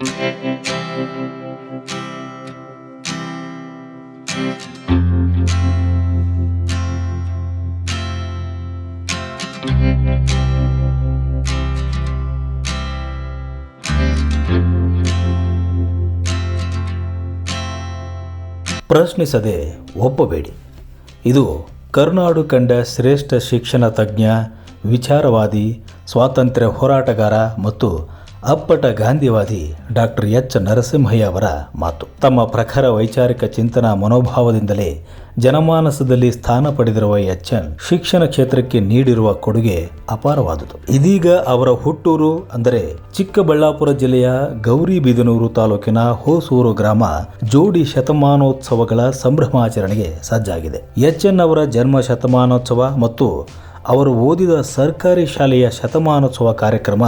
ಪ್ರಶ್ನಿಸದೆ ಒಪ್ಪಬೇಡಿ ಇದು ಕರುನಾಡು ಕಂಡ ಶ್ರೇಷ್ಠ ಶಿಕ್ಷಣ ತಜ್ಞ ವಿಚಾರವಾದಿ ಸ್ವಾತಂತ್ರ್ಯ ಹೋರಾಟಗಾರ ಮತ್ತು ಅಪ್ಪಟ ಗಾಂಧಿವಾದಿ ಡಾಕ್ಟರ್ ಎಚ್ ನರಸಿಂಹಯ್ಯ ಅವರ ಮಾತು. ತಮ್ಮ ಪ್ರಖರ ವೈಚಾರಿಕ ಚಿಂತನಾ ಮನೋಭಾವದಿಂದಲೇ ಜನಮಾನಸದಲ್ಲಿ ಸ್ಥಾನ ಪಡೆದಿರುವ ಎಚ್ ಎನ್ ಶಿಕ್ಷಣ ಕ್ಷೇತ್ರಕ್ಕೆ ನೀಡಿರುವ ಕೊಡುಗೆ ಅಪಾರವಾದುದು. ಇದೀಗ ಅವರ ಹುಟ್ಟೂರು ಅಂದರೆ ಚಿಕ್ಕಬಳ್ಳಾಪುರ ಜಿಲ್ಲೆಯ ಗೌರಿಬಿದನೂರು ತಾಲೂಕಿನ ಹೋಸೂರು ಗ್ರಾಮ ಜೋಡಿ ಶತಮಾನೋತ್ಸವಗಳ ಸಂಭ್ರಮಾಚರಣೆಗೆ ಸಜ್ಜಾಗಿದೆ. ಎಚ್ ಎನ್ ಅವರ ಜನ್ಮ ಶತಮಾನೋತ್ಸವ ಮತ್ತು ಅವರು ಓದಿದ ಸರ್ಕಾರಿ ಶಾಲೆಯ ಶತಮಾನೋತ್ಸವ ಕಾರ್ಯಕ್ರಮ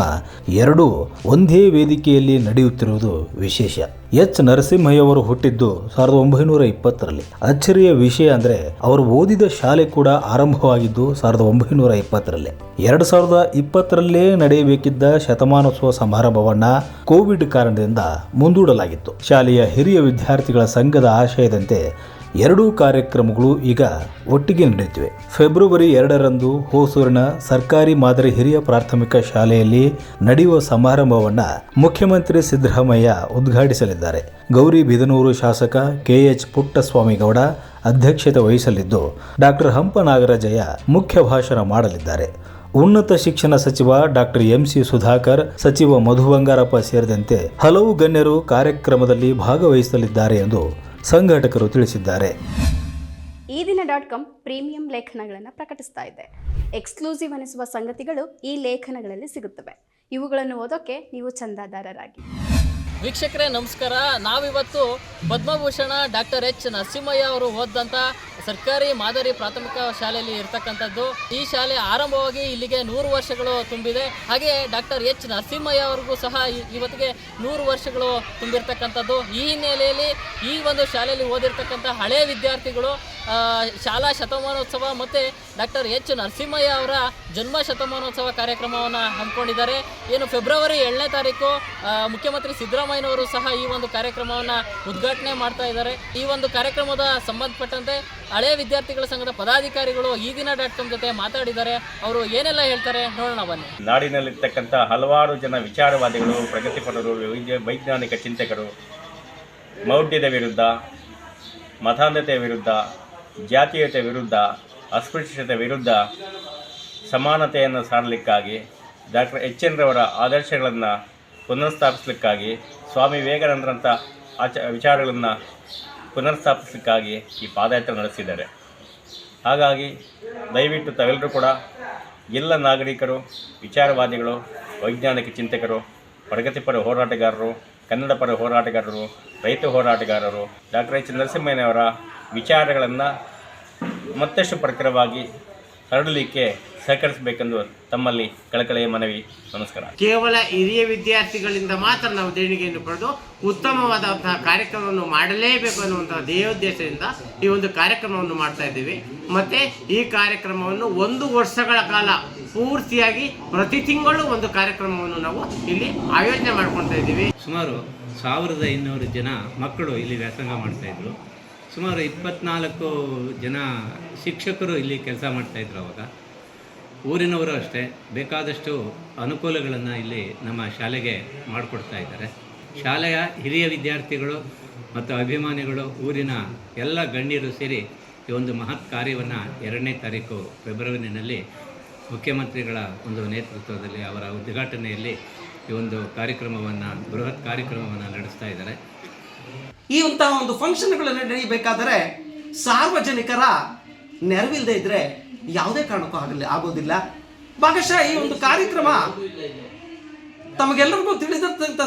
ಎರಡೂ ಒಂದೇ ವೇದಿಕೆಯಲ್ಲಿ ನಡೆಯುತ್ತಿರುವುದು ವಿಶೇಷ. ಎಚ್. ನರಸಿಂಹಯ್ಯವರು ಹುಟ್ಟಿದ್ದು ಸಾವಿರದ ಒಂಬೈನೂರ ಇಪ್ಪತ್ತರಲ್ಲಿ. ಅಚ್ಚರಿಯ ವಿಷಯ ಅಂದರೆ ಅವರು ಓದಿದ ಶಾಲೆ ಕೂಡ ಆರಂಭವಾಗಿದ್ದು ಸಾವಿರದ ಒಂಬೈನೂರ ಇಪ್ಪತ್ತರಲ್ಲಿ. ಎರಡು ಸಾವಿರದ ಇಪ್ಪತ್ತರಲ್ಲೇ ನಡೆಯಬೇಕಿದ್ದ ಶತಮಾನೋತ್ಸವ ಸಮಾರಂಭವನ್ನ ಕೋವಿಡ್ ಕಾರಣದಿಂದ ಮುಂದೂಡಲಾಗಿತ್ತು. ಶಾಲೆಯ ಹಿರಿಯ ವಿದ್ಯಾರ್ಥಿಗಳ ಸಂಘದ ಆಶಯದಂತೆ ಎರಡೂ ಕಾರ್ಯಕ್ರಮಗಳು ಈಗ ಒಟ್ಟಿಗೆ ನಡೆಯುತ್ತಿವೆ. ಫೆಬ್ರವರಿ ಎರಡರಂದು ಹೊಸೂರಿನ ಸರ್ಕಾರಿ ಮಾದರಿ ಹಿರಿಯ ಪ್ರಾಥಮಿಕ ಶಾಲೆಯಲ್ಲಿ ನಡೆಯುವ ಸಮಾರಂಭವನ್ನು ಮುಖ್ಯಮಂತ್ರಿ ಸಿದ್ದರಾಮಯ್ಯ ಉದ್ಘಾಟಿಸಲಿದ್ದಾರೆ. ಗೌರಿ ಬಿದನೂರು ಶಾಸಕ ಕೆಎಚ್ ಪುಟ್ಟಸ್ವಾಮಿಗೌಡ ಅಧ್ಯಕ್ಷತೆ ವಹಿಸಲಿದ್ದು ಡಾಕ್ಟರ್ ಹಂಪ ನಾಗರಾಜಯ್ಯ ಮುಖ್ಯ ಭಾಷಣ ಮಾಡಲಿದ್ದಾರೆ. ಉನ್ನತ ಶಿಕ್ಷಣ ಸಚಿವ ಡಾಕ್ಟರ್ ಎಂಸಿ ಸುಧಾಕರ್, ಸಚಿವ ಮಧು ಬಂಗಾರಪ್ಪ ಸೇರಿದಂತೆ ಹಲವು ಗಣ್ಯರು ಕಾರ್ಯಕ್ರಮದಲ್ಲಿ ಭಾಗವಹಿಸಲಿದ್ದಾರೆ ಎಂದು ಸಂಘಟಕರು ತಿಳಿಸಿದ್ದಾರೆ. ಈ ದಿನ ಡಾಟ್ ಕಾಮ್ ಪ್ರೀಮಿಯಂ ಲೇಖನಗಳನ್ನು ಪ್ರಕಟಿಸ್ತಾ ಇದೆ. ಎಕ್ಸ್ಕ್ಲೂಸಿವ್ ಅನಿಸುವ ಸಂಗತಿಗಳು ಈ ಲೇಖನಗಳಲ್ಲಿ ಸಿಗುತ್ತವೆ. ಇವುಗಳನ್ನು ಓದೋಕೆ ನೀವು ಚಂದಾದಾರರಾಗಿ. ವೀಕ್ಷಕರೇ, ನಮಸ್ಕಾರ. ನಾವಿವತ್ತು ಪದ್ಮಭೂಷಣ ಡಾಕ್ಟರ್ ಎಚ್. ನರಸಿಂಹಯ್ಯ ಅವರು ಓದಿದಂಥ ಸರ್ಕಾರಿ ಮಾದರಿ ಪ್ರಾಥಮಿಕ ಶಾಲೆಯಲ್ಲಿ ಇರ್ತಕ್ಕಂಥದ್ದು. ಈ ಶಾಲೆ ಆರಂಭವಾಗಿ ಇಲ್ಲಿಗೆ ನೂರು ವರ್ಷಗಳು ತುಂಬಿದೆ. ಹಾಗೆ ಡಾಕ್ಟರ್ ಎಚ್. ನರಸಿಂಹಯ್ಯ ಅವ್ರಿಗೂ ಸಹ ಇವತ್ತಿಗೆ ನೂರು ವರ್ಷಗಳು ತುಂಬಿರ್ತಕ್ಕಂಥದ್ದು. ಈ ಹಿನ್ನೆಲೆಯಲ್ಲಿ ಈ ಒಂದು ಶಾಲೆಯಲ್ಲಿ ಓದಿರ್ತಕ್ಕಂಥ ಹಳೆಯ ವಿದ್ಯಾರ್ಥಿಗಳು ಶಾಲಾ ಶತಮಾನೋತ್ಸವ ಮತ್ತು ಡಾಕ್ಟರ್ ಎಚ್ ನರಸಿಂಹಯ್ಯ ಅವರ ಜನ್ಮ ಶತಮಾನೋತ್ಸವ ಕಾರ್ಯಕ್ರಮವನ್ನು ಹಮ್ಮಿಕೊಂಡಿದ್ದಾರೆ. ಏನು ಫೆಬ್ರವರಿ ಏಳನೇ ತಾರೀಕು ಮುಖ್ಯಮಂತ್ರಿ ಸಿದ್ದರಾಮಯ್ಯನವರು ಸಹ ಈ ಒಂದು ಕಾರ್ಯಕ್ರಮವನ್ನು ಉದ್ಘಾಟನೆ ಮಾಡ್ತಾ ಇದ್ದಾರೆ. ಈ ಒಂದು ಕಾರ್ಯಕ್ರಮದ ಸಂಬಂಧಪಟ್ಟಂತೆ ಹಳೆಯ ವಿದ್ಯಾರ್ಥಿಗಳ ಸಂಘದ ಪದಾಧಿಕಾರಿಗಳು ಈ ದಿನ ಡಾಟ್ ಕಾಮ್ ಜೊತೆ ಮಾತಾಡಿದ್ದಾರೆ. ಅವರು ಏನೆಲ್ಲ ಹೇಳ್ತಾರೆ ನೋಡೋಣ ಬನ್ನಿ. ನಾಡಿನಲ್ಲಿರ್ತಕ್ಕಂಥ ಹಲವಾರು ಜನ ವಿಚಾರವಾದಿಗಳು, ಪ್ರಗತಿಪರರು ವೈಜ್ಞಾನಿಕ ಚಿಂತಕರು, ಮೌಢ್ಯದ ವಿರುದ್ಧ, ಮತಾಂಧತೆಯ ವಿರುದ್ಧ ಜಾತೀಯತೆ ವಿರುದ್ಧ, ಅಸ್ಪೃಶ್ಯತೆ ವಿರುದ್ಧ ಸಮಾನತೆಯನ್ನು ಸಾರಲಿಕ್ಕಾಗಿ ಡಾಕ್ಟರ್ ಎಚ್ ಎನ್ ರವರ ಆದರ್ಶಗಳನ್ನು ಪುನರ್ಸ್ಥಾಪಿಸಲಿಕ್ಕಾಗಿ, ಸ್ವಾಮಿ ವಿವೇಕಾನಂದರಂಥ ಆಚ, ವಿಚಾರಗಳನ್ನು ಪುನರ್ಸ್ಥಾಪಿಸಲಿಕ್ಕಾಗಿ ಈ ಪಾದಯಾತ್ರೆ ನಡೆಸಿದ್ದಾರೆ. ಹಾಗಾಗಿ ದಯವಿಟ್ಟು ತಾವೆಲ್ಲರೂ ಕೂಡ ಎಲ್ಲ ನಾಗರಿಕರು, ವಿಚಾರವಾದಿಗಳು, ವೈಜ್ಞಾನಿಕ ಚಿಂತಕರು, ಪ್ರಗತಿಪರ ಹೋರಾಟಗಾರರು ಕನ್ನಡ ಪರ ಹೋರಾಟಗಾರರು ರೈತ ಹೋರಾಟಗಾರರು ಡಾಕ್ಟರ್ ಎಚ್ ನರಸಿಂಹಯ್ಯನವರ ವಿಚಾರಗಳನ್ನು ಮತ್ತಷ್ಟು ಪ್ರಖರವಾಗಿ ಹರಡಲಿಕ್ಕೆ ಸಹಕರಿಸಬೇಕೆಂದು ತಮ್ಮಲ್ಲಿ ಕಳಕಳೆಯ ಮನವಿ. ನಮಸ್ಕಾರ. ಕೇವಲ ಹಿರಿಯ ವಿದ್ಯಾರ್ಥಿಗಳಿಂದ ಮಾತ್ರ ನಾವು ದೇಣಿಗೆಯನ್ನು ಪಡೆದು ಉತ್ತಮವಾದಂತಹ ಕಾರ್ಯಕ್ರಮವನ್ನು ಮಾಡಲೇಬೇಕು ಅನ್ನುವಂತಹ ದೇಹೋದ್ದೇಶದಿಂದ ಈ ಒಂದು ಕಾರ್ಯಕ್ರಮವನ್ನು ಮಾಡ್ತಾ ಇದ್ದೀವಿ. ಮತ್ತೆ ಈ ಕಾರ್ಯಕ್ರಮವನ್ನು ಒಂದು ವರ್ಷಗಳ ಕಾಲ ಪೂರ್ತಿಯಾಗಿ ಪ್ರತಿ ತಿಂಗಳು ಒಂದು ಕಾರ್ಯಕ್ರಮವನ್ನು ನಾವು ಇಲ್ಲಿ ಆಯೋಜನೆ ಮಾಡ್ಕೊಳ್ತಾ ಇದ್ದೀವಿ. ಸುಮಾರು ಸಾವಿರದ ಇನ್ನೂರು ಜನ ಮಕ್ಕಳು ಇಲ್ಲಿ ವ್ಯಾಸಂಗ ಮಾಡ್ತಾಯಿದ್ರು ಸುಮಾರು ಇಪ್ಪತ್ನಾಲ್ಕು ಜನ ಶಿಕ್ಷಕರು ಇಲ್ಲಿ ಕೆಲಸ ಮಾಡ್ತಾಯಿದ್ರು ಅವಾಗ. ಊರಿನವರು ಅಷ್ಟೇ ಬೇಕಾದಷ್ಟು ಅನುಕೂಲಗಳನ್ನು ಇಲ್ಲಿ ನಮ್ಮ ಶಾಲೆಗೆ ಮಾಡಿಕೊಡ್ತಾ ಇದ್ದಾರೆ. ಶಾಲೆಯ ಹಿರಿಯ ವಿದ್ಯಾರ್ಥಿಗಳು ಮತ್ತು ಅಭಿಮಾನಿಗಳು ಊರಿನ ಎಲ್ಲ ಗಣ್ಯರು ಸೇರಿ ಈ ಒಂದು ಮಹತ್ ಕಾರ್ಯವನ್ನು ಎರಡನೇ ತಾರೀಕು ಫೆಬ್ರವರಿನಲ್ಲಿ ಮುಖ್ಯಮಂತ್ರಿಗಳ ಒಂದು ನೇತೃತ್ವದಲ್ಲಿ ಅವರ ಉದ್ಘಾಟನೆಯಲ್ಲಿ ಈ ಒಂದು ಕಾರ್ಯಕ್ರಮವನ್ನು, ಬೃಹತ್ ಕಾರ್ಯಕ್ರಮವನ್ನು ನಡೆಸ್ತಾ ಇದ್ದಾರೆ. ಈ ಒಂದು ಫಂಕ್ಷನ್ಗಳು ನಡೆಯಬೇಕಾದರೆ ಸಾರ್ವಜನಿಕರ ನೆರವಿಲ್ಲದೆ ಇದ್ರೆ ಯಾವುದೇ ಕಾರಣಕ್ಕೂ ಆಗಲಿ, ಆಗೋದಿಲ್ಲ. ಭಾಗಶಃ ಈ ಒಂದು ಕಾರ್ಯಕ್ರಮ ತಮಗೆಲ್ಲರಿಗೂ ತಿಳಿದಂತ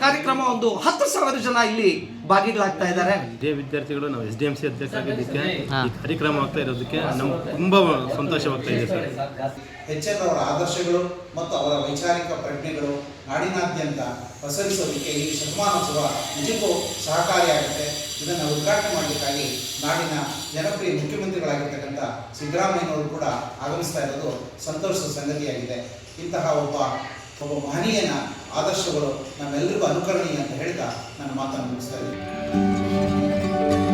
ಕಾರ್ಯಕ್ರಮ ಒಂದು ಹತ್ತು ಸಾವಿರ ಜನ ಇಲ್ಲಿ ಭಾಗಿಗಳಾಗ್ತಾ ಇದ್ದಾರೆ. ಇದೇ ವಿದ್ಯಾರ್ಥಿಗಳು ನಾವು ಎಸ್ ಡಿ ಎಂ ಸಿ ಅಧ್ಯಕ್ಷರಾಗಿದ್ದಕ್ಕೆ ಈ ಕಾರ್ಯಕ್ರಮ ಆಗ್ತಾ ಇರೋದಕ್ಕೆ ನಮ್ಗೆ ತುಂಬ ಸಂತೋಷವಾಗ್ತಾ ಇದೆ ಸರ್. ಎಚ್ ಎನ್ ಅವರ ಆದರ್ಶಗಳು ಮತ್ತು ಅವರ ವೈಚಾರಿಕ ಪ್ರಜ್ಞೆಗಳು ನಾಡಿನಾದ್ಯಂತ ಪಸರಿಸೋದಕ್ಕೆ ಈ ಶತಮಾನೋತ್ಸವ ನಿಜಕ್ಕೂ ಸಹಕಾರಿಯಾಗುತ್ತೆ. ಇದನ್ನು ಉದ್ಘಾಟನೆ ಮಾಡಲಿಕ್ಕಾಗಿ ನಾಡಿನ ಜನಪ್ರಿಯ ಮುಖ್ಯಮಂತ್ರಿಗಳಾಗಿರ್ತಕ್ಕಂಥ ಸಿದ್ದರಾಮಯ್ಯನವರು ಕೂಡ ಆಗಮಿಸ್ತಾ ಇರೋದು ಸಂತೋಷದ ಸಂಗತಿಯಾಗಿದೆ. ಇಂತಹ ಒಬ್ಬ ಒಬ್ಬ ಮಹನೀಯನ ಆದರ್ಶಗಳು ನಮ್ಮೆಲ್ಲರಿಗೂ ಅನುಕರಣೀಯ ಅಂತ ಹೇಳ್ತಾ ನನ್ನ ಮಾತನ್ನು ಮುಗಿಸ್ತಾ ಇದ್ದೀನಿ.